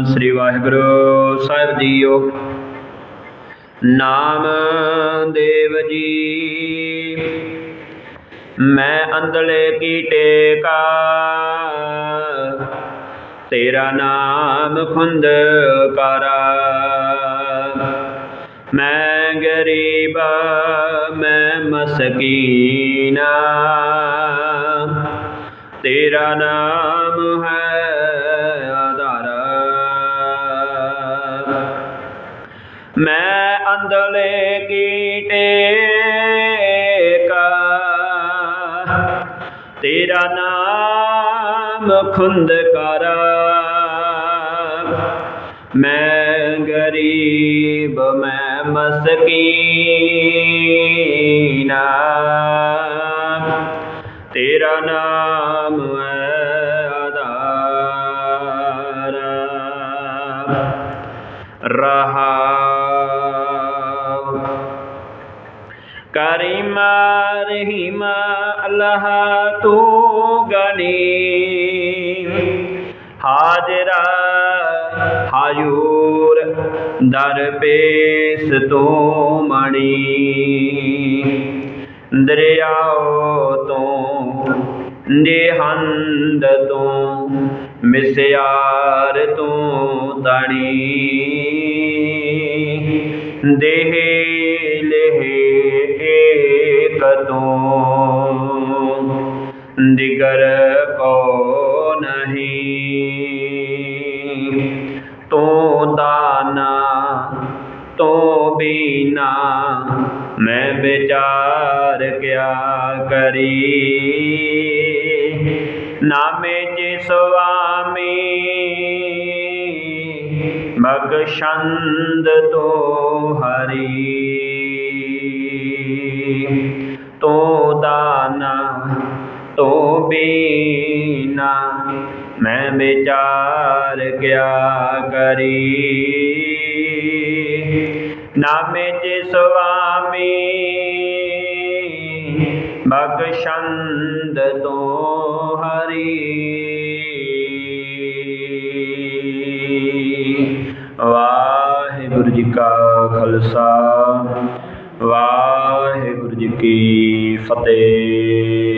ਸਤਨਾਮ ਸ੍ਰੀ ਵਾਹਿਗੁਰੂ ਸਾਹਿਬ ਜੀਓ। ਨਾਮ ਦੇਵ ਜੀ। ਮੈਂ ਅੰਦਲੇ ਕੀ। ਟੇਕਾ ਤੇਰਾ ਨਾਮ ਖੁੰਦ ਕਰਾ। ਮੈਂ ਗਰੀਬ, ਮੈਂ ਮਸਕੀਨਾ। ਤੇਰਾ ਨਾਮ میں اندلے کی کا تیرا نام کھند کرا میں غریب میں مسکینہ تیرا نام ہے رہا கரிமா ரஹிமா அல்லஹா தூ கனி ਹਾਜ਼ਰਾ ਹਾਜ਼ੂਰ ਦਰਬੇਸ ਤੋਂ ਮਣੀ। ਦਰਿਆਓ ਤੋਂ ਨਿਹੰਦ ਤੋਂ ਮਿਸਿਆਰ ਤੋਂ ਤਣੀ। ਦੇਹੇ دگر کو نہیں تو دانا تو بینا میں بیچار کیا کری نام جسوامی بگشند تو ہری بینا میں بیچار کیا کری نام سوامی بخشند تو ہری واحر جی کا خلصہ واحر جی کی فتح